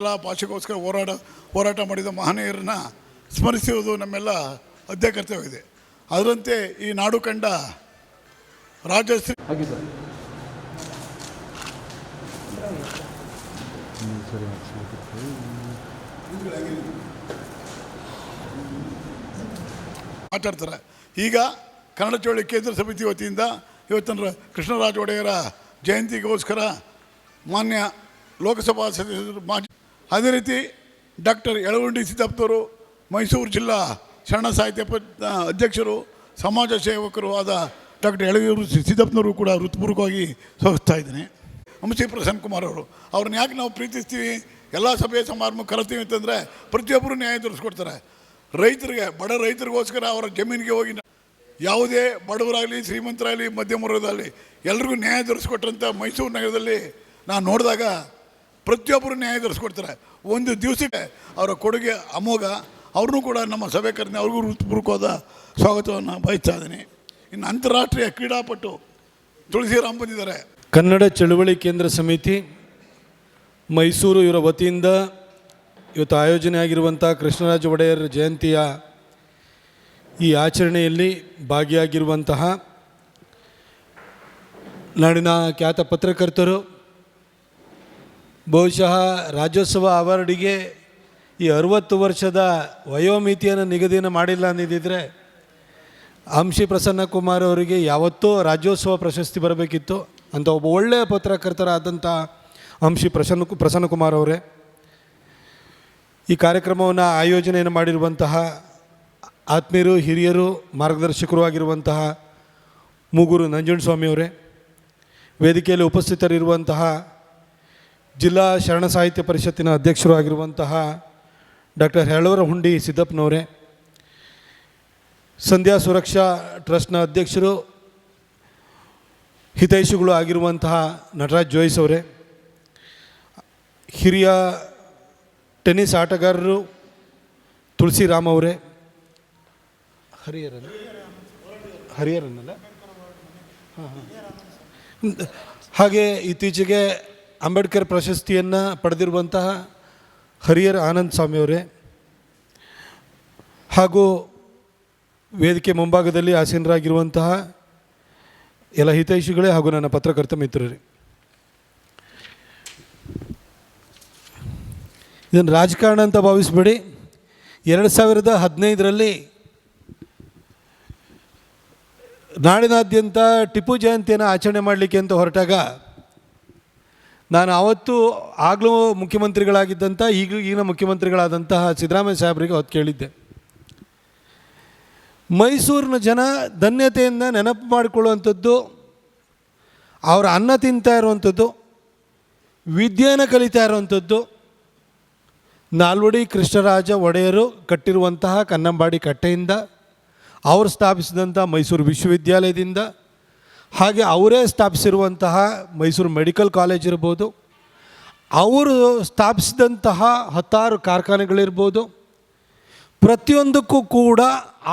ಎಲ್ಲ ಭಾಷೆಗೋಸ್ಕರ ಹೋರಾಟ ಹೋರಾಟ ಮಾಡಿದ ಮಹನೀಯರನ್ನ ಸ್ಮರಿಸುವುದು ನಮ್ಮೆಲ್ಲ ಅಧ್ಯ ಕರ್ತವ್ಯವಿದೆ ಅದರಂತೆ ಈ ನಾಡು ಕಂಡ ರಾಜಶ್ರೀ ಮಾತಾಡ್ತಾರೆ. ಈಗ ಕನ್ನಡ ಚೌಳಿ ಕೇಂದ್ರ ಸಮಿತಿ ವತಿಯಿಂದ ಇವತ್ತಿನ ಕೃಷ್ಣರಾಜ ಒಡೆಯರ ಜಯಂತಿಗೋಸ್ಕರ ಮಾನ್ಯ ಲೋಕಸಭಾ ಸದಸ್ಯರು ಮಾಜಿ ಅದೇ ರೀತಿ ಡಾಕ್ಟರ್ ಯಳವಂಡಿ ಸಿದ್ದಪ್ಪನವರು ಮೈಸೂರು ಜಿಲ್ಲಾ ಶರಣ ಸಾಹಿತ್ಯ ಪ ಅಧ್ಯಕ್ಷರು, ಸಮಾಜ ಸೇವಕರು ಆದ ಡಾಕ್ಟರ್ ಯಳವೂರು ಸಿದ್ದಪ್ಪನವರು ಕೂಡ ಹೃತ್ಪೂರ್ವಕವಾಗಿ ಸೋಹಿಸ್ತಾ ಇದ್ದೀನಿ. ಅಂಶಿ ಪ್ರಸನ್ನ ಕುಮಾರ್ ಅವರು, ಅವ್ರನ್ನ ಯಾಕೆ ನಾವು ಪ್ರೀತಿಸ್ತೀವಿ? ಎಲ್ಲ ಸಭೆ ಸಮಾರಂಭ ಕರೆತೀವಿ ಅಂತಂದರೆ ಪ್ರತಿಯೊಬ್ಬರು ನ್ಯಾಯ ತೋರಿಸ್ಕೊಡ್ತಾರೆ. ರೈತರಿಗೆ, ಬಡ ರೈತರಿಗೋಸ್ಕರ ಅವರ ಜಮೀನಿಗೆ ಹೋಗಿ ಯಾವುದೇ ಬಡವರಾಗಲಿ, ಶ್ರೀಮಂತರಾಗಲಿ ಮಧ್ಯಮ ವರ್ಗದಲ್ಲಿ ಎಲ್ರಿಗೂ ನ್ಯಾಯ ದೊರಕಿಸ್ಕೊಟ್ರಂಥ ಮೈಸೂರು ನಗರದಲ್ಲಿ ನಾನು ನೋಡಿದಾಗ ಪ್ರತಿಯೊಬ್ಬರು ನ್ಯಾಯ ತರಿಸ್ಕೊಡ್ತಾರೆ ಒಂದು ದಿವಸಕ್ಕೆ ಅವರ ಕೊಡುಗೆ ಅಮೋಘ, ಅವ್ರನ್ನೂ ಕೂಡ ನಮ್ಮ ಸಭೆ ಕರೆದು ಅವ್ರಿಗೂ ಹೃತ್ಪೂರ್ವಕವಾದ ಸ್ವಾಗತವನ್ನು ಬಯಸ್ತಾ ಇದ್ದೀನಿ. ಇನ್ನು ಅಂತಾರಾಷ್ಟ್ರೀಯ ಕ್ರೀಡಾಪಟು ತುಳಸಿರಾಮ್ ಬಂದಿದ್ದಾರೆ. ಕನ್ನಡ ಚಳುವಳಿ ಕೇಂದ್ರ ಸಮಿತಿ, ಮೈಸೂರು ಇವರ ವತಿಯಿಂದ ಇವತ್ತು ಆಯೋಜನೆ ಆಗಿರುವಂಥ ಕೃಷ್ಣರಾಜ ಒಡೆಯರ್ ಜಯಂತಿಯ ಈ ಆಚರಣೆಯಲ್ಲಿ ಭಾಗಿಯಾಗಿರುವಂತಹ ನಾಡಿನ ಖ್ಯಾತ ಪತ್ರಕರ್ತರು ಬಹುಶಃ ರಾಜ್ಯೋತ್ಸವ ಅವಾರ್ಡಿಗೆ ಈ ಅರುವತ್ತು ವರ್ಷದ ವಯೋಮಿತಿಯನ್ನು ನಿಗದಿಯನ್ನು ಮಾಡಿಲ್ಲ ಅಂದಿದ್ದರೆ ಅಂಶಿ ಪ್ರಸನ್ನ ಕುಮಾರ್ ಅವರಿಗೆ ಯಾವತ್ತೂ ರಾಜ್ಯೋತ್ಸವ ಪ್ರಶಸ್ತಿ ಬರಬೇಕಿತ್ತು. ಅಂತ ಒಬ್ಬ ಒಳ್ಳೆಯ ಪತ್ರಕರ್ತರಾದಂಥ ಅಂಶಿ ಪ್ರಸನ್ನ ಪ್ರಸನ್ನ ಕುಮಾರ್ ಅವರೇ. ಈ ಕಾರ್ಯಕ್ರಮವನ್ನು ಆಯೋಜನೆಯನ್ನು ಮಾಡಿರುವಂತಹ ಆತ್ಮೀಯರು, ಹಿರಿಯರು, ಮಾರ್ಗದರ್ಶಕರು ಆಗಿರುವಂತಹ ಮೂಗೂರು ನಂಜುಂಡಸ್ವಾಮಿ ಅವರೇ. ವೇದಿಕೆಯಲ್ಲಿ ಉಪಸ್ಥಿತರಿರುವಂತಹ ಜಿಲ್ಲಾ ಶರಣ ಸಾಹಿತ್ಯ ಪರಿಷತ್ತಿನ ಅಧ್ಯಕ್ಷರು ಆಗಿರುವಂತಹ ಡಾಕ್ಟರ್ ಹೆಳವರ ಹುಂಡಿ ಸಿದ್ದಪ್ಪನವರೇ, ಸಂಧ್ಯಾ ಸುರಕ್ಷಾ ಟ್ರಸ್ಟ್ನ ಅಧ್ಯಕ್ಷರು, ಹಿತೈಷಿಗಳು ಆಗಿರುವಂತಹ ನಟರಾಜ್ ಜೋಯಿಸ್ ಅವರೇ, ಹಿರಿಯ ಟೆನ್ನಿಸ್ ಆಟಗಾರರು ತುಳಸಿರಾಮ್ ಅವರೇ, ಹರಿಹರನ್ ಹರಿಹರನ್ನಲ್ಲ ಹಾಂ ಹಾಂ. ಹಾಗೆ ಇತ್ತೀಚೆಗೆ ಅಂಬೇಡ್ಕರ್ ಪ್ರಶಸ್ತಿಯನ್ನು ಪಡೆದಿರುವಂತಹ ಹರಿಹರ್ ಆನಂದ್ ಸ್ವಾಮಿಯವರೇ, ಹಾಗೂ ವೇದಿಕೆ ಮುಂಭಾಗದಲ್ಲಿ ಆಸೀನರಾಗಿರುವಂತಹ ಎಲ್ಲ ಹಿತೈಷಿಗಳೇ ಹಾಗೂ ನನ್ನ ಪತ್ರಕರ್ತ ಮಿತ್ರರೇ. ಇದನ್ನು ರಾಜಕಾರಣ ಅಂತ ಭಾವಿಸ್ಬೇಡಿ. ಎರಡು ಸಾವಿರದ ಹದಿನೈದರಲ್ಲಿ ನಾಡಿನಾದ್ಯಂತ ಟಿಪ್ಪು ಜಯಂತಿಯನ್ನು ಆಚರಣೆ ಮಾಡಲಿಕ್ಕೆ ಅಂತ ಹೊರಟಾಗ ನಾನು ಆವತ್ತು ಆಗಲೂ ಮುಖ್ಯಮಂತ್ರಿಗಳಾಗಿದ್ದಂಥ ಈಗ ಈಗಿನ ಮುಖ್ಯಮಂತ್ರಿಗಳಾದಂತಹ ಸಿದ್ದರಾಮಯ್ಯ ಸಾಹೇಬರಿಗೆ ಅವತ್ತು ಕೇಳಿದ್ದೆ. ಮೈಸೂರಿನ ಜನ ಧನ್ಯತೆಯಿಂದ ನೆನಪು ಮಾಡಿಕೊಳ್ಳುವಂಥದ್ದು, ಅವರ ಅನ್ನ ತಿಂತಾ ಇರುವಂಥದ್ದು ವಿದ್ಯೆಯನ್ನು ಕಲಿತಾ ಇರುವಂಥದ್ದು, ನಾಲ್ವಡಿ ಕೃಷ್ಣರಾಜ ಒಡೆಯರು ಕಟ್ಟಿರುವಂತಹ ಕನ್ನಂಬಾಡಿ ಕಟ್ಟೆಯಿಂದ, ಅವರು ಸ್ಥಾಪಿಸಿದಂಥ ಮೈಸೂರು ವಿಶ್ವವಿದ್ಯಾಲಯದಿಂದ ಹಾಗೆ ಅವರೇ ಸ್ಥಾಪಿಸಿರುವಂತಹ ಮೈಸೂರು ಮೆಡಿಕಲ್ ಕಾಲೇಜ್ ಇರ್ಬೋದು, ಅವರು ಸ್ಥಾಪಿಸಿದಂತಹ ಹತ್ತಾರು ಕಾರ್ಖಾನೆಗಳಿರ್ಬೋದು, ಪ್ರತಿಯೊಂದಕ್ಕೂ ಕೂಡ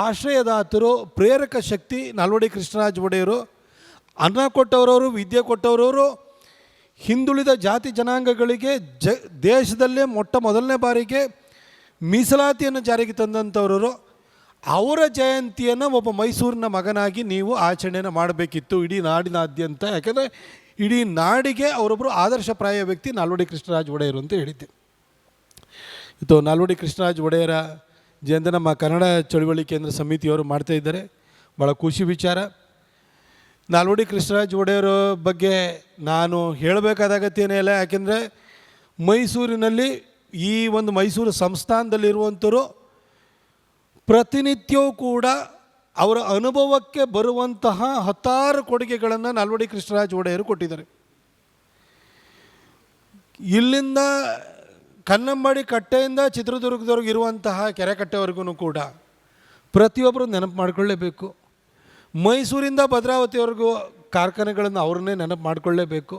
ಆಶ್ರಯದಾತರು, ಪ್ರೇರಕ ಶಕ್ತಿ ನಾಲ್ವಡಿ ಕೃಷ್ಣರಾಜ ಒಡೆಯರು, ಅನ್ನ ಕೊಟ್ಟವರವರು, ವಿದ್ಯೆ ಕೊಟ್ಟವರವರು, ಹಿಂದುಳಿದ ಜಾತಿ ಜನಾಂಗಗಳಿಗೆ ಜ, ದೇಶದಲ್ಲೇ ಮೊಟ್ಟ ಮೊದಲನೇ ಬಾರಿಗೆ ಮೀಸಲಾತಿಯನ್ನು ಜಾರಿಗೆ ತಂದಂಥವರು ಅವರ ಜಯಂತಿಯನ್ನು ಒಬ್ಬ ಮೈಸೂರಿನ ಮಗನಾಗಿ ನೀವು ಆಚರಣೆಯನ್ನು ಮಾಡಬೇಕಿತ್ತು ಇಡೀ ನಾಡಿನಾದ್ಯಂತ. ಯಾಕೆಂದರೆ ಇಡೀ ನಾಡಿಗೆ ಅವರೊಬ್ಬರು ಆದರ್ಶಪ್ರಾಯ ವ್ಯಕ್ತಿ ನಾಲ್ವಡಿ ಕೃಷ್ಣರಾಜ ಒಡೆಯರು ಅಂತ ಹೇಳಿದ್ದೆ. ಇದು ನಾಲ್ವಡಿ ಕೃಷ್ಣರಾಜ ಒಡೆಯರ ಜಯಂತಿ ನಮ್ಮ ಕನ್ನಡ ಚಳುವಳಿ ಕೇಂದ್ರ ಸಮಿತಿಯವರು ಮಾಡ್ತಾ ಇದ್ದಾರೆ. ಭಾಳ ಖುಷಿ ವಿಚಾರ. ನಾಲ್ವಡಿ ಕೃಷ್ಣರಾಜ ಒಡೆಯರ ಬಗ್ಗೆ ನಾನು ಹೇಳಬೇಕಾದ ಅಗತ್ಯನೇ ಇಲ್ಲ. ಯಾಕೆಂದರೆ ಮೈಸೂರಿನಲ್ಲಿ ಈ ಒಂದು ಮೈಸೂರು ಸಂಸ್ಥಾನದಲ್ಲಿರುವಂಥವರು ಪ್ರತಿನಿತ್ಯವೂ ಕೂಡ ಅವರ ಅನುಭವಕ್ಕೆ ಬರುವಂತಹ ಹತ್ತಾರು ಕೊಡುಗೆಗಳನ್ನು ನಾಲ್ವಡಿ ಕೃಷ್ಣರಾಜ ಒಡೆಯರು ಕೊಟ್ಟಿದ್ದಾರೆ. ಇಲ್ಲಿಂದ ಕನ್ನಂಬಾಡಿ ಕಟ್ಟೆಯಿಂದ ಚಿತ್ರದುರ್ಗದವ್ರಿಗೆ ಇರುವಂತಹ ಕೆರೆಕಟ್ಟೆವರೆಗೂ ಕೂಡ ಪ್ರತಿಯೊಬ್ಬರು ನೆನಪು ಮಾಡಿಕೊಳ್ಳೇಬೇಕು. ಮೈಸೂರಿಂದ ಭದ್ರಾವತಿವರೆಗೂ ಕಾರ್ಖಾನೆಗಳನ್ನು ಅವ್ರನ್ನೇ ನೆನಪು ಮಾಡಿಕೊಳ್ಳೇಬೇಕು.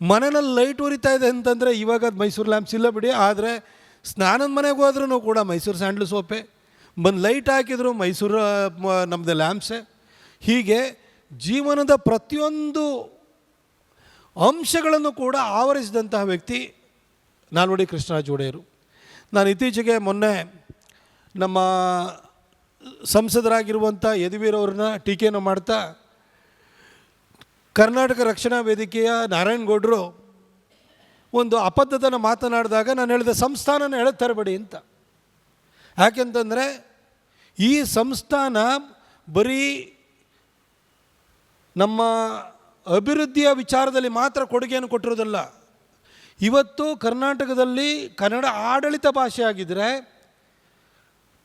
ಮನೆಯಲ್ಲಿ ಲೈಟ್ ಉರಿತಾ ಇದೆ ಅಂತಂದರೆ ಇವಾಗ ಮೈಸೂರು ಲ್ಯಾಂಪ್ಸ್ ಇಲ್ಲ ಬಿಡಿ, ಆದರೆ ಸ್ನಾನದ ಮನೆಗೆ ಹೋದ್ರೂ ಕೂಡ ಮೈಸೂರು ಸ್ಯಾಂಡಲ್ ಸೋಪೆ ಬಂದು ಲೈಟ್ ಹಾಕಿದ್ರು ಮೈಸೂರು ನಮ್ಮದು ಲ್ಯಾಂಪ್ಸೆ. ಹೀಗೆ ಜೀವನದ ಪ್ರತಿಯೊಂದು ಅಂಶಗಳನ್ನು ಕೂಡ ಆವರಿಸಿದಂತಹ ವ್ಯಕ್ತಿ ನಾಲ್ವಡಿ ಕೃಷ್ಣರಾಜ ಒಡೆಯರು. ನಾನು ಇತ್ತೀಚೆಗೆ ಮೊನ್ನೆ ನಮ್ಮ ಸಂಸದರಾಗಿರುವಂಥ ಯದುವೀರವ್ರನ್ನ ಟೀಕೆಯನ್ನು ಮಾಡ್ತಾ ಕರ್ನಾಟಕ ರಕ್ಷಣಾ ವೇದಿಕೆಯ ನಾರಾಯಣಗೌಡರು ಒಂದು ಅಪದ್ಧತನ ಮಾತನಾಡಿದಾಗ ನಾನು ಹೇಳಿದೆ ಸಂಸ್ಥಾನನ ಎಳೆ ತರಬೇಡಿ ಅಂತ. ಯಾಕೆಂತಂದರೆ ಈ ಸಂಸ್ಥಾನ ಬರೀ ನಮ್ಮ ಅಭಿವೃದ್ಧಿಯ ವಿಚಾರದಲ್ಲಿ ಮಾತ್ರ ಕೊಡುಗೆಯನ್ನು ಕೊಟ್ಟಿರೋದಲ್ಲ ಇವತ್ತು ಕರ್ನಾಟಕದಲ್ಲಿ ಕನ್ನಡ ಆಡಳಿತ ಭಾಷೆ ಆಗಿದ್ದರೆ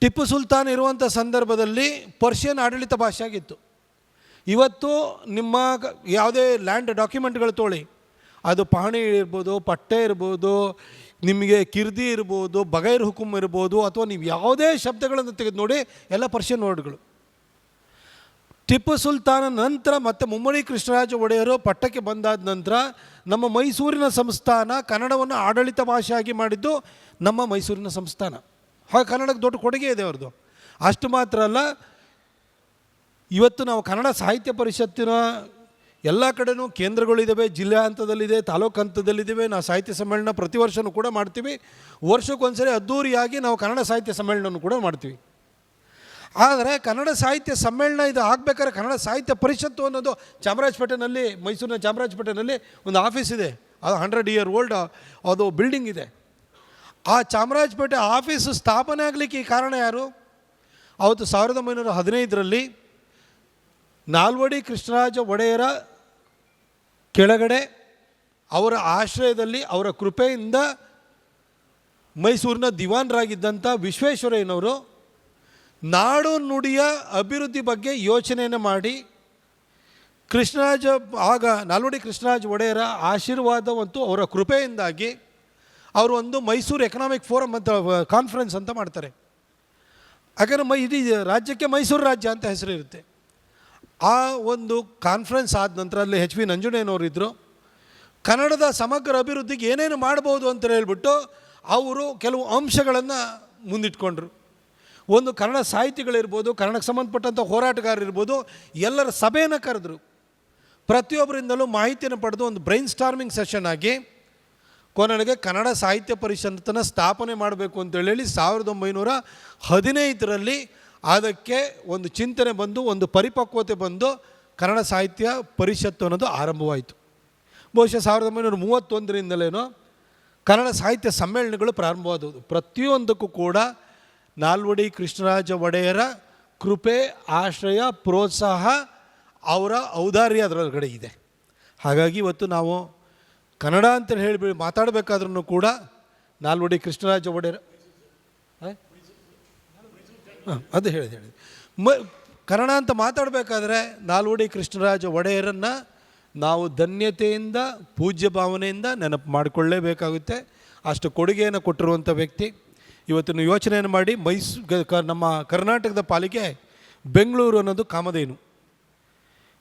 ಟಿಪ್ಪು ಸುಲ್ತಾನ್ ಇರುವಂಥ ಸಂದರ್ಭದಲ್ಲಿ ಪರ್ಷಿಯನ್ ಆಡಳಿತ ಭಾಷೆ ಆಗಿತ್ತು ಇವತ್ತು ನಿಮ್ಮ ಯಾವುದೇ ಲ್ಯಾಂಡ್ ಡಾಕ್ಯುಮೆಂಟ್ಗಳು ತೋಳಿ. ಅದು ಪಹಣಿ ಇರ್ಬೋದು, ಪಟ್ಟೆ ಇರ್ಬೋದು ನಿಮಗೆ ಕಿರ್ದಿ ಇರ್ಬೋದು, ಬಗೈರ್ ಹುಕುಮ್ ಇರ್ಬೋದು, ಅಥವಾ ನೀವು ಯಾವುದೇ ಶಬ್ದಗಳನ್ನು ತೆಗೆದು ನೋಡಿ ಎಲ್ಲ ಪರ್ಷಿಯನ್ ವರ್ಡ್ಗಳು. ಟಿಪ್ಪು ಸುಲ್ತಾನ ನಂತರ ಮತ್ತು ಮುಮ್ಮಡಿ ಕೃಷ್ಣರಾಜ ಒಡೆಯರು ಪಟ್ಟಕ್ಕೆ ಬಂದಾದ ನಂತರ ನಮ್ಮ ಮೈಸೂರಿನ ಸಂಸ್ಥಾನ ಕನ್ನಡವನ್ನು ಆಡಳಿತ ಭಾಷೆಯಾಗಿ ಮಾಡಿದ್ದು ನಮ್ಮ ಮೈಸೂರಿನ ಸಂಸ್ಥಾನ. ಹಾಗೆ ಕನ್ನಡಕ್ಕೆ ದೊಡ್ಡ ಕೊಡುಗೆ ಇದೆ ಅವ್ರದ್ದು. ಅಷ್ಟು ಮಾತ್ರ ಅಲ್ಲ, ಇವತ್ತು ನಾವು ಕನ್ನಡ ಸಾಹಿತ್ಯ ಪರಿಷತ್ತಿನ ಎಲ್ಲ ಕಡೆನೂ ಕೇಂದ್ರಗಳಿದ್ದಾವೆ ಜಿಲ್ಲಾ ಹಂತದಲ್ಲಿದೆ, ತಾಲೂಕು ಹಂತದಲ್ಲಿದ್ದಾವೆ ನಾವು ಸಾಹಿತ್ಯ ಸಮ್ಮೇಳನ ಪ್ರತಿ ವರ್ಷವೂ ಕೂಡ ಮಾಡ್ತೀವಿ. ವರ್ಷಕ್ಕೊಂದ್ಸರಿ ಅದ್ಧೂರಿಯಾಗಿ ನಾವು ಕನ್ನಡ ಸಾಹಿತ್ಯ ಸಮ್ಮೇಳನವನ್ನು ಕೂಡ ಮಾಡ್ತೀವಿ. ಆದರೆ ಕನ್ನಡ ಸಾಹಿತ್ಯ ಸಮ್ಮೇಳನ ಇದು ಆಗಬೇಕಾದ್ರೆ ಕನ್ನಡ ಸಾಹಿತ್ಯ ಪರಿಷತ್ತು ಅನ್ನೋದು ಚಾಮರಾಜಪೇಟೆನಲ್ಲಿ, ಮೈಸೂರಿನ ಚಾಮರಾಜಪೇಟೆನಲ್ಲಿ ಒಂದು ಆಫೀಸ್ ಇದೆ. ಅದು ಹಂಡ್ರೆಡ್ ಇಯರ್ ಓಲ್ಡ್ ಅದು ಬಿಲ್ಡಿಂಗ್ ಇದೆ. ಆ ಚಾಮರಾಜಪೇಟೆ ಆಫೀಸ್ ಸ್ಥಾಪನೆ ಆಗಲಿಕ್ಕೆ ಈ ಕಾರಣ ಯಾರು? ಅವತ್ತು ಸಾವಿರದ ಒಂಬೈನೂರ ಹದಿನೈದರಲ್ಲಿ ನಾಲ್ವಡಿ ಕೃಷ್ಣರಾಜ ಒಡೆಯರ ಕೆಳಗಡೆ ಅವರ ಆಶ್ರಯದಲ್ಲಿ ಅವರ ಕೃಪೆಯಿಂದ ಮೈಸೂರಿನ ದಿವಾನರಾಗಿದ್ದಂಥ ವಿಶ್ವೇಶ್ವರಯ್ಯನವರು ನಾಡು ನುಡಿಯ ಅಭಿವೃದ್ಧಿ ಬಗ್ಗೆ ಯೋಚನೆಯನ್ನು ಮಾಡಿ ಕೃಷ್ಣರಾಜ, ಆಗ ನಾಲ್ವಡಿ ಕೃಷ್ಣರಾಜ ಒಡೆಯರ ಆಶೀರ್ವಾದವಂತೂ ಅವರ ಕೃಪೆಯಿಂದಾಗಿ ಅವರು ಒಂದು ಮೈಸೂರು ಎಕನಾಮಿಕ್ ಫೋರಮ್ ಅಂತ ಕಾನ್ಫರೆನ್ಸ್ ಅಂತ ಮಾಡ್ತಾರೆ. ಯಾಕಂದರೆ ಮೈ, ಇಡೀ ರಾಜ್ಯಕ್ಕೆ ಮೈಸೂರು ರಾಜ್ಯ ಅಂತ ಹೆಸರು ಇರುತ್ತೆ ಆ ಒಂದು ಕಾನ್ಫರೆನ್ಸ್ ಆದ ನಂತರ ಅಲ್ಲಿ ಎಚ್ ವಿ ನಂಜುಂಡಯ್ಯನವರು ಇದ್ದರು ಕನ್ನಡದ ಸಮಗ್ರ ಅಭಿವೃದ್ಧಿಗೆ ಏನೇನು ಮಾಡ್ಬೋದು ಅಂತ ಹೇಳ್ಬಿಟ್ಟು ಅವರು ಕೆಲವು ಅಂಶಗಳನ್ನು ಮುಂದಿಟ್ಕೊಂಡ್ರು. ಒಂದು ಕನ್ನಡ ಸಾಹಿತಿಗಳಿರ್ಬೋದು, ಕನ್ನಡಕ್ಕೆ ಸಂಬಂಧಪಟ್ಟಂಥ ಹೋರಾಟಗಾರರಿರ್ಬೋದು, ಎಲ್ಲರ ಸಭೆಯನ್ನು ಕರೆದ್ರು. ಪ್ರತಿಯೊಬ್ಬರಿಂದಲೂ ಮಾಹಿತಿಯನ್ನು ಪಡೆದು ಒಂದು ಬ್ರೈನ್ ಸ್ಟಾರ್ಮಿಂಗ್ ಸೆಷನ್ ಆಗಿ ಕೊನೆಗೆ ಕನ್ನಡ ಸಾಹಿತ್ಯ ಪರಿಷತ್ತನ್ನು ಸ್ಥಾಪನೆ ಮಾಡಬೇಕು ಅಂತೇಳಿ ಸಾವಿರದ ಒಂಬೈನೂರ ಹದಿನೈದರಲ್ಲಿ ಅದಕ್ಕೆ ಒಂದು ಚಿಂತನೆ ಬಂದು, ಒಂದು ಪರಿಪಕ್ವತೆ ಬಂದು ಕನ್ನಡ ಸಾಹಿತ್ಯ ಪರಿಷತ್ತು ಅನ್ನೋದು ಆರಂಭವಾಯಿತು ಬಹುಶಃ ಸಾವಿರದ ಒಂಬೈನೂರ ಮೂವತ್ತೊಂದರಿಂದಲೇನೋ ಕನ್ನಡ ಸಾಹಿತ್ಯ ಸಮ್ಮೇಳನಗಳು ಪ್ರಾರಂಭವಾದವು ಪ್ರತಿಯೊಂದಕ್ಕೂ ಕೂಡ ನಾಲ್ವಡಿ ಕೃಷ್ಣರಾಜ ಒಡೆಯರ ಕೃಪೆ, ಆಶ್ರಯ, ಪ್ರೋತ್ಸಾಹ ಅವರ ಔದಾರ್ಯ ಅದರೊಳಗಡೆ ಇದೆ ಹಾಗಾಗಿ ಇವತ್ತು ನಾವು ಕನ್ನಡ ಅಂತ ಹೇಳಿ ಮಾತಾಡಬೇಕಾದ್ರೂ ಕೂಡ ನಾಲ್ವಡಿ ಕೃಷ್ಣರಾಜ ಒಡೆಯರ? ಅದು ಹೇಳಿದೆ ಹೇಳಿದೆ ಮ ಕನ್ನಡ ಅಂತ ಮಾತಾಡಬೇಕಾದ್ರೆ ನಾಲ್ವಡಿ ಕೃಷ್ಣರಾಜ ಒಡೆಯರನ್ನು ನಾವು ಧನ್ಯತೆಯಿಂದ, ಪೂಜ್ಯ ಭಾವನೆಯಿಂದ ನೆನಪು ಮಾಡಿಕೊಳ್ಳೇಬೇಕಾಗುತ್ತೆ. ಅಷ್ಟು ಕೊಡುಗೆಯನ್ನು ಕೊಟ್ಟಿರುವಂಥ ವ್ಯಕ್ತಿ. ಇವತ್ತಿನ ಯೋಚನೆಯನ್ನು ಮಾಡಿ ಮೈಸೂರು ನಮ್ಮ ಕರ್ನಾಟಕದ ಪಾಲಿಗೆ ಬೆಂಗಳೂರು ಅನ್ನೋದು ಕಾಮಧೇನು.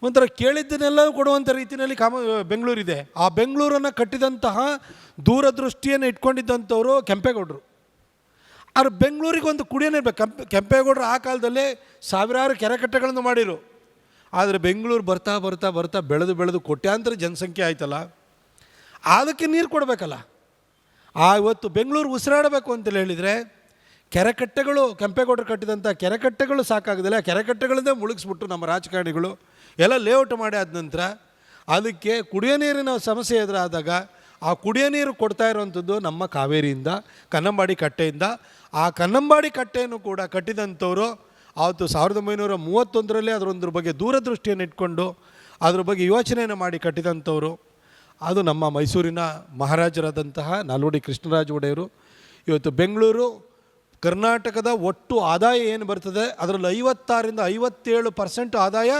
ಒಂಥರ ಕೇಳಿದ್ದನ್ನೆಲ್ಲ ಕೊಡುವಂಥ ರೀತಿಯಲ್ಲಿ ಕಾಮ, ಬೆಂಗಳೂರಿದೆ. ಆ ಬೆಂಗಳೂರನ್ನು ಕಟ್ಟಿದಂತಹ ದೂರದೃಷ್ಟಿಯನ್ನು ಇಟ್ಕೊಂಡಿದ್ದಂಥವರು ಕೆಂಪೇಗೌಡರು. ಆದ್ರೆ ಬೆಂಗಳೂರಿಗೆ ಒಂದು ಕುಡಿಯೋನೇ ಬೇಕು. ಕೆಂಪೆ, ಕೆಂಪೇಗೌಡರು ಆ ಕಾಲದಲ್ಲೇ ಸಾವಿರಾರು ಕೆರೆಕಟ್ಟೆಗಳನ್ನು ಮಾಡಿರು. ಆದರೆ ಬೆಂಗಳೂರು ಬರ್ತಾ ಬರ್ತಾ ಬರ್ತಾ ಬೆಳೆದು ಬೆಳೆದು ಕೋಟ್ಯಾಂತರ ಜನಸಂಖ್ಯೆ ಆಯ್ತಲ್ಲ. ಅದಕ್ಕೆ ನೀರು ಕೊಡಬೇಕಲ್ಲ. ಆ ಇವತ್ತು ಬೆಂಗಳೂರು ಉಸಿರಾಡಬೇಕು ಅಂತೇಳಿ ಹೇಳಿದರೆ, ಕೆರೆಕಟ್ಟೆಗಳು, ಕೆಂಪೇಗೌಡರು ಕಟ್ಟಿದಂಥ ಕೆರೆಕಟ್ಟೆಗಳು ಸಾಕಾಗೋದಿಲ್ಲ. ಕೆರೆಕಟ್ಟೆಗಳನ್ನೇ ಮುಳುಗಿಸ್ಬಿಟ್ಟು ನಮ್ಮ ರಾಜಕಾರಣಿಗಳು. ಎಲ್ಲ ಲೇಔಟ್ ಮಾಡಿ ಆದ ನಂತರ, ಅದಕ್ಕೆ ಕುಡಿಯೋ ನೀರಿನ ಸಮಸ್ಯೆ ಎದುರಾದಾಗ ಆ ಕುಡಿಯೋ ನೀರು ಕೊಡ್ತಾ ಇರುವಂಥದ್ದು ನಮ್ಮ ಕಾವೇರಿಯಿಂದ, ಕನ್ನಂಬಾಡಿ ಕಟ್ಟೆಯಿಂದ. ಆ ಕನ್ನಂಬಾಡಿ ಕಟ್ಟೆಯನ್ನು ಕೂಡ ಕಟ್ಟಿದಂಥವರು ಆವತ್ತು ಸಾವಿರದ ಒಂಬೈನೂರ ಮೂವತ್ತೊಂದರಲ್ಲೇ ಅದರೊಂದ್ರ ಬಗ್ಗೆ ದೂರದೃಷ್ಟಿಯನ್ನು ಇಟ್ಕೊಂಡು ಅದ್ರ ಬಗ್ಗೆ ಯೋಚನೆಯನ್ನು ಮಾಡಿ ಕಟ್ಟಿದಂಥವರು. ಅದು ನಮ್ಮ ಮೈಸೂರಿನ ಮಹಾರಾಜರಾದಂತಹ ನಾಲ್ವಡಿ ಕೃಷ್ಣರಾಜ ಒಡೆಯರು. ಇವತ್ತು ಬೆಂಗಳೂರು ಕರ್ನಾಟಕದ ಒಟ್ಟು ಆದಾಯ ಏನು ಬರ್ತದೆ? ಅದರಲ್ಲಿ ಐವತ್ತಾರಿಂದ ಐವತ್ತೇಳು ಪರ್ಸೆಂಟ್ ಆದಾಯ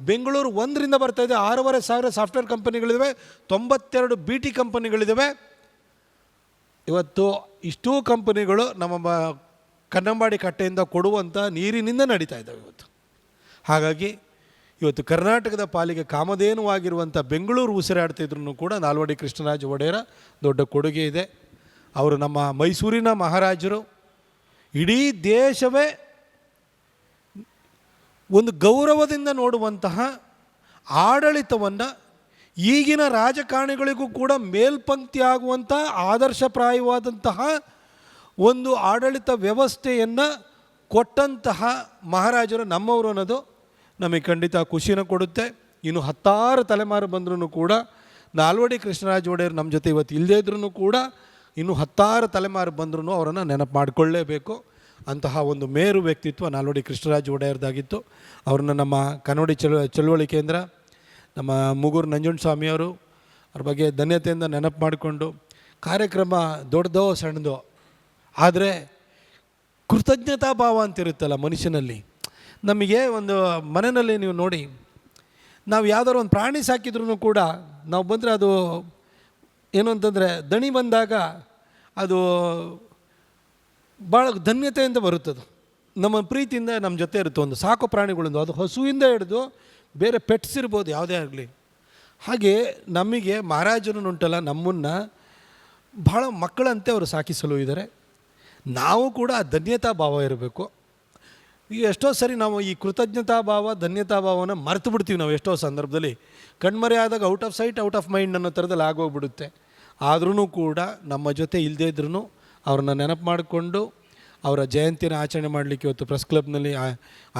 ಬೆಂಗಳೂರು ಒಂದರಿಂದ ಬರ್ತಾ ಇದೆ. ಆರೂವರೆ ಸಾವಿರ ಸಾಫ್ಟ್ವೇರ್ ಕಂಪನಿಗಳಿದ್ದಾವೆ ತೊಂಬತ್ತೆರಡು ಬಿ ಟಿ ಕಂಪನಿಗಳಿದ್ದಾವೆ ಇವತ್ತು ಇಷ್ಟೂ ಕಂಪನಿಗಳು ನಮ್ಮ ಕನ್ನಂಬಾಡಿ ಕಟ್ಟೆಯಿಂದ ಕೊಡುವಂಥ ನೀರಿನಿಂದ ನಡೀತಾ ಇದ್ದಾವೆ ಇವತ್ತು. ಹಾಗಾಗಿ ಇವತ್ತು ಕರ್ನಾಟಕದ ಪಾಲಿಗೆ ಕಾಮಧೇನುವಾಗಿರುವಂಥ ಬೆಂಗಳೂರು ಉಸಿರಾಡ್ತಿದ್ರು ಕೂಡ ನಾಲ್ವಡಿ ಕೃಷ್ಣರಾಜ ಒಡೆಯರ ದೊಡ್ಡ ಕೊಡುಗೆ ಇದೆ. ಅವರು ನಮ್ಮ ಮೈಸೂರಿನ ಮಹಾರಾಜರು. ಇಡೀ ದೇಶವೇ ಒಂದು ಗೌರವದಿಂದ ನೋಡುವಂತಹ ಆಡಳಿತವನ್ನು ಈಗಿನ ರಾಜಕಾರಣಿಗಳಿಗೂ ಕೂಡ ಮೇಲ್ಪಂಕ್ತಿಯಾಗುವಂಥ ಆದರ್ಶಪ್ರಾಯವಾದಂತಹ ಒಂದು ಆಡಳಿತ ವ್ಯವಸ್ಥೆಯನ್ನು ಕೊಟ್ಟಂತಹ ಮಹಾರಾಜರು ನಮ್ಮವರು ಅನ್ನೋದು ನಮಗೆ ಖಂಡಿತ ಖುಷಿನ ಕೊಡುತ್ತೆ. ಇನ್ನು ಹತ್ತಾರು ತಲೆಮಾರು ಬಂದ್ರೂ ಕೂಡ ನಾಲ್ವಡಿ ಕೃಷ್ಣರಾಜ ಒಡೆಯರು ನಮ್ಮ ಜೊತೆ ಇವತ್ತು ಇಲ್ಲದೇ ಇದ್ರೂ ಕೂಡ ಇನ್ನು ಹತ್ತಾರು ತಲೆಮಾರು ಬಂದ್ರೂ ಅವರನ್ನು ನೆನಪು ಮಾಡಿಕೊಳ್ಳೇಬೇಕು. ಅಂತಹ ಒಂದು ಮೇರು ವ್ಯಕ್ತಿತ್ವ ನಾಲ್ವಡಿ ಕೃಷ್ಣರಾಜ ಒಡೆಯರ್ದಾಗಿತ್ತು. ಅವ್ರನ್ನ ನಮ್ಮ ಕನ್ನಡಿ ಚಳ, ಚಳುವಳಿ ಕೇಂದ್ರ, ನಮ್ಮ ಮುಗೂರು ನಂಜುಂಡಸ್ವಾಮಿಯವರು ಅವ್ರ ಬಗ್ಗೆ ಧನ್ಯತೆಯಿಂದ ನೆನಪು ಮಾಡಿಕೊಂಡು ಕಾರ್ಯಕ್ರಮ ದೊಡ್ಡದೋ ಸಣ್ಣದೋ, ಆದರೆ ಕೃತಜ್ಞತಾ ಭಾವ ಅಂತಿರುತ್ತಲ್ಲ ಮನುಷ್ಯನಲ್ಲಿ. ನಮಗೆ ಒಂದು ಮನೆಯಲ್ಲಿ ನೀವು ನೋಡಿ, ನಾವು ಯಾವ್ದಾದ್ರು ಒಂದು ಪ್ರಾಣಿ ಸಾಕಿದ್ರೂ ಕೂಡ ನಾವು ಬಂದರೆ ಅದು ಏನು ಅಂತಂದರೆ ದಣಿ ಬಂದಾಗ ಅದು ಭಾಳ ಧನ್ಯತೆಯಿಂದ ಬರುತ್ತದು. ನಮ್ಮ ಪ್ರೀತಿಯಿಂದ ನಮ್ಮ ಜೊತೆ ಇರುತ್ತೆ ಒಂದು ಸಾಕು ಪ್ರಾಣಿಗಳೊಂದು. ಅದು ಹಸುವಿಂದ ಹಿಡಿದು ಬೇರೆ ಪೆಟ್ಸ್ ಇರ್ಬೋದು, ಯಾವುದೇ ಆಗಲಿ. ಹಾಗೆ ನಮಗೆ ಮಹಾರಾಜರು ಉಂಟಲ್ಲ, ನಮ್ಮನ್ನು ಭಾಳ ಮಕ್ಕಳಂತೆ ಅವರು ಸಾಕಿಸಲು ಇದ್ದಾರೆ. ನಾವು ಕೂಡ ಆ ಧನ್ಯತಾ ಭಾವ ಇರಬೇಕು. ಈಗ ಎಷ್ಟೋ ಸರಿ ನಾವು ಈ ಕೃತಜ್ಞತಾ ಭಾವ, ಧನ್ಯತಾ ಭಾವನ ಮರೆತು ಬಿಡ್ತೀವಿ ನಾವು ಎಷ್ಟೋ ಸಂದರ್ಭದಲ್ಲಿ. ಕಣ್ಮರೆ ಆದಾಗ out of sight, out of mind ಅನ್ನೋ ಥರದಲ್ಲಿ ಆಗೋಗ್ಬಿಡುತ್ತೆ. ಆದ್ರೂ ಕೂಡ ನಮ್ಮ ಜೊತೆ ಇಲ್ಲದೇ ಇದ್ರೂ ಅವ್ರನ್ನ ನೆನಪು ಮಾಡಿಕೊಂಡು ಅವರ ಜಯಂತಿನ ಆಚರಣೆ ಮಾಡಲಿಕ್ಕೆ ಇವತ್ತು ಪ್ರೆಸ್ ಕ್ಲಬ್ನಲ್ಲಿ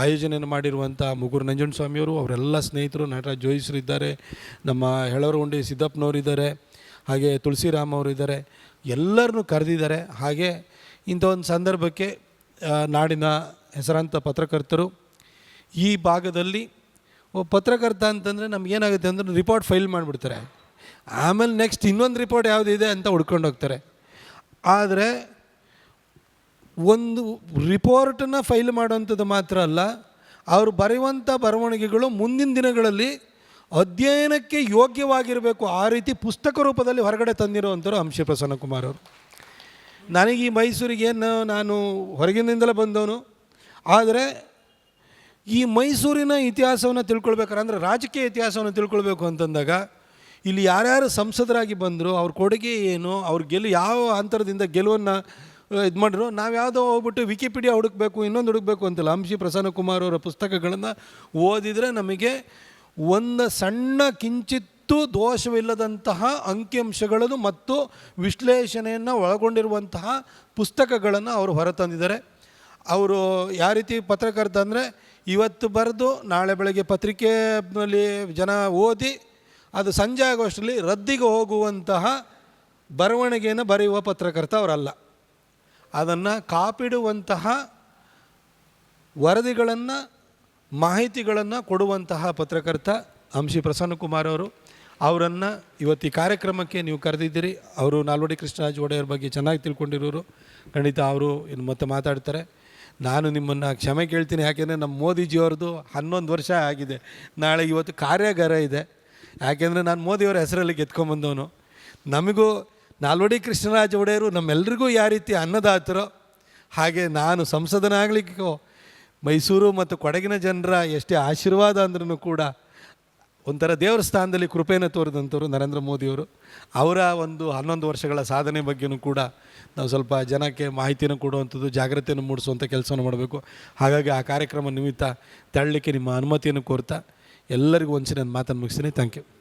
ಆಯೋಜನೆಯನ್ನು ಮಾಡಿರುವಂಥ ಮುಗುರು ನಂಜುಂಡಸ್ವಾಮಿಯವರು ಅವರೆಲ್ಲ ಸ್ನೇಹಿತರು ನಟರಾಜ್ ಜೋಯಿಸರು ಇದ್ದಾರೆ. ನಮ್ಮ ಹೆಳವರಗುಂಡಿ ಇದ್ದಾರೆ ಹಾಗೆ ತುಳಸಿರಾಮ್ ಅವರು ಇದ್ದಾರೆ ಎಲ್ಲರನ್ನೂ ಕರೆದಿದ್ದಾರೆ. ಹಾಗೆ ಇಂಥ ಒಂದು ಸಂದರ್ಭಕ್ಕೆ ನಾಡಿನ ಹೆಸರಾಂತ ಪತ್ರಕರ್ತರು, ಈ ಭಾಗದಲ್ಲಿ ಪತ್ರಕರ್ತ ಅಂತಂದರೆ ನಮಗೇನಾಗುತ್ತೆ ಅಂದರೆ ರಿಪೋರ್ಟ್ ಫೈಲ್ ಮಾಡಿಬಿಡ್ತಾರೆ. ಆಮೇಲೆ ನೆಕ್ಸ್ಟ್ ಇನ್ನೊಂದು ರಿಪೋರ್ಟ್ ಯಾವುದಿದೆ ಅಂತ ಹುಡ್ಕೊಂಡು ಹೋಗ್ತಾರೆ. ಆದರೆ ಒಂದು ರಿಪೋರ್ಟನ್ನು ಫೈಲ್ ಮಾಡುವಂಥದ್ದು ಮಾತ್ರ ಅಲ್ಲ, ಅವರು ಬರೆಯುವಂಥ ಬರವಣಿಗೆಗಳು ಮುಂದಿನ ದಿನಗಳಲ್ಲಿ ಅಧ್ಯಯನಕ್ಕೆ ಯೋಗ್ಯವಾಗಿರಬೇಕು. ಆ ರೀತಿ ಪುಸ್ತಕ ರೂಪದಲ್ಲಿ ಹೊರಗಡೆ ತಂದಿರುವಂಥವ್ರು ಅಂಶಿ ಪ್ರಸನ್ನ ಕುಮಾರ್ ಅವರು. ನನಗೆ ಈ ಮೈಸೂರಿಗೆ ನಾನು ಹೊರಗಿನಿಂದಲೇ ಬಂದವನು. ಆದರೆ ಈ ಮೈಸೂರಿನ ಇತಿಹಾಸವನ್ನು ತಿಳ್ಕೊಳ್ಬೇಕಾರೆ ಅಂದರೆ ರಾಜಕೀಯ ಇತಿಹಾಸವನ್ನು ತಿಳ್ಕೊಳ್ಬೇಕು ಅಂತಂದಾಗ, ಇಲ್ಲಿ ಯಾರ್ಯಾರು ಸಂಸದರಾಗಿ ಬಂದರು, ಅವ್ರ ಕೊಡುಗೆ ಏನು, ಅವ್ರ ಗೆಲು, ಯಾವ ಅಂತರದಿಂದ ಗೆಲುವನ್ನು ಇದು ಮಾಡಿದ್ರು, ನಾವು ಯಾವುದೋ ಹೋಗ್ಬಿಟ್ಟು ವಿಕಿಪೀಡಿಯಾ ಹುಡುಕಬೇಕು, ಇನ್ನೊಂದು ಹುಡುಕಬೇಕು ಅಂತಿಲ್ಲ ಅಂಶಿ ಪ್ರಸನ್ನ ಕುಮಾರ್ ಅವರ ಪುಸ್ತಕಗಳನ್ನು ಓದಿದರೆ ನಮಗೆ ಒಂದು ಸಣ್ಣ ಕಿಂಚಿತ್ತೂ ದೋಷವಿಲ್ಲದಂತಹ ಅಂಕಿಅಂಶಗಳನ್ನು ಮತ್ತು ವಿಶ್ಲೇಷಣೆಯನ್ನು ಒಳಗೊಂಡಿರುವಂತಹ ಪುಸ್ತಕಗಳನ್ನು ಅವರು ಹೊರತಂದಿದ್ದಾರೆ. ಅವರು ಯಾವ ರೀತಿ ಪತ್ರಕರ್ತ ಅಂದರೆ ಇವತ್ತು ಬರೆದು ನಾಳೆ ಬೆಳಗ್ಗೆ ಪತ್ರಿಕೆಯಲ್ಲಿ ಜನ ಓದಿ ಅದು ಸಂಜೆ ಆಗುವಷ್ಟರಲ್ಲಿ ರದ್ದಿಗೆ ಹೋಗುವಂತಹ ಬರವಣಿಗೆಯನ್ನು ಬರೆಯುವ ಪತ್ರಕರ್ತ ಅವರಲ್ಲ. ಅದನ್ನು ಕಾಪಿಡುವಂತಹ ವರದಿಗಳನ್ನು, ಮಾಹಿತಿಗಳನ್ನು ಕೊಡುವಂತಹ ಪತ್ರಕರ್ತ ಅಂಶಿ ಪ್ರಸನ್ನಕುಮಾರ್ ಅವರು. ಅವರನ್ನು ಇವತ್ತು ಈ ಕಾರ್ಯಕ್ರಮಕ್ಕೆ ನೀವು ಕರೆದಿದ್ದೀರಿ. ಅವರು ನಾಲ್ವಡಿ ಕೃಷ್ಣರಾಜ ಒಡೆಯರ್ ಬಗ್ಗೆ ಚೆನ್ನಾಗಿ ತಿಳ್ಕೊಂಡಿರೋರು. ಖಂಡಿತ ಅವರು ಇನ್ನು ಮತ್ತೆ ಮಾತಾಡ್ತಾರೆ. ನಾನು ನಿಮ್ಮನ್ನು ಕ್ಷಮೆ ಕೇಳ್ತೀನಿ. ಯಾಕೆಂದರೆ ನಮ್ಮ ಮೋದಿಜಿಯವ್ರದ್ದು ಹನ್ನೊಂದು ವರ್ಷ ಆಗಿದೆ. ನಾಳೆ ಇವತ್ತು ಕಾರ್ಯಾಗಾರ ಇದೆ. ಯಾಕೆಂದರೆ ನಾನು ಮೋದಿಯವರ ಹೆಸರಲ್ಲಿ ಗೆದ್ಕೊಂಬಂದವನು ನಮಗೂ ನಾಲ್ವಡಿ ಕೃಷ್ಣರಾಜ ಒಡೆಯರು ನಮ್ಮೆಲ್ರಿಗೂ ಯಾವ ರೀತಿ ಅನ್ನದಾತರೋ, ಹಾಗೆ ನಾನು ಸಂಸದನಾಗಲಿಕ್ಕೂ ಮೈಸೂರು ಮತ್ತು ಕೊಡಗಿನ ಜನರ ಎಷ್ಟೇ ಆಶೀರ್ವಾದ ಅಂದ್ರೂ ಕೂಡ ಒಂಥರ ದೇವರ ಸ್ಥಾನದಲ್ಲಿ ಕೃಪೆಯನ್ನು ತೋರಿದಂಥವ್ರು ನರೇಂದ್ರ ಮೋದಿಯವರು ಅವರ. ಒಂದು ಹನ್ನೊಂದು ವರ್ಷಗಳ ಸಾಧನೆ ಬಗ್ಗೆನೂ ಕೂಡ ನಾವು ಸ್ವಲ್ಪ ಜನಕ್ಕೆ ಮಾಹಿತಿಯನ್ನು ಕೊಡುವಂಥದ್ದು ಜಾಗ್ರತೆಯನ್ನು ಮೂಡಿಸುವಂಥ ಕೆಲಸವನ್ನು ಮಾಡಬೇಕು. ಹಾಗಾಗಿ ಆ ಕಾರ್ಯಕ್ರಮ ನಿಮಿತ್ತ ತಳ್ಳಲಿಕ್ಕೆ ನಿಮ್ಮ ಅನುಮತಿಯನ್ನು ಕೋರ್ತಾ ಎಲ್ಲರಿಗೂ ಒಂಚಿನ ಮಾತನ್ನು ಮುಗಿಸ್ತೀನಿ. Thank you